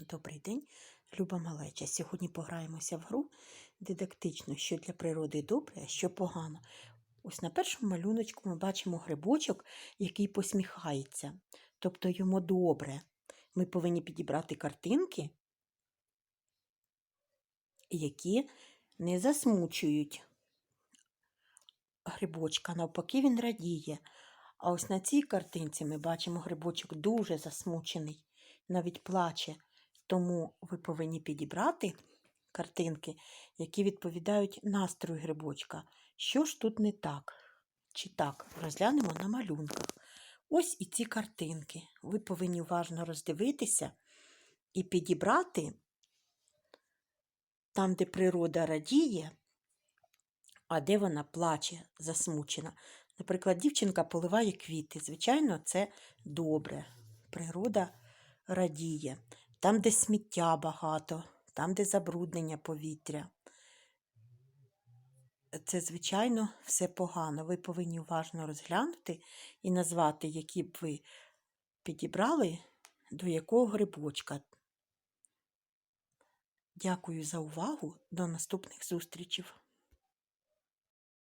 Добрий день, Люба Малеча. Сьогодні пограємося в гру дидактично, що для природи добре, а що погано. Ось на першому малюночку ми бачимо грибочок, який посміхається, тобто йому добре. Ми повинні підібрати картинки, які не засмучують грибочка, навпаки, він радіє. А ось на цій картинці ми бачимо грибочок дуже засмучений, навіть плаче. Тому ви повинні підібрати картинки, які відповідають настрою грибочка. Що ж тут не так? Чи так? Розглянемо на малюнках. Ось і ці картинки. Ви повинні уважно роздивитися і підібрати там, де природа радіє, а де вона плаче, засмучена. Наприклад, дівчинка поливає квіти. Звичайно, це добре. Природа радіє. Там, де сміття багато, там, де забруднення повітря. Це, звичайно, все погано. Ви повинні уважно розглянути і назвати, які б ви підібрали до якого грибочка. Дякую за увагу. До наступних зустрічей.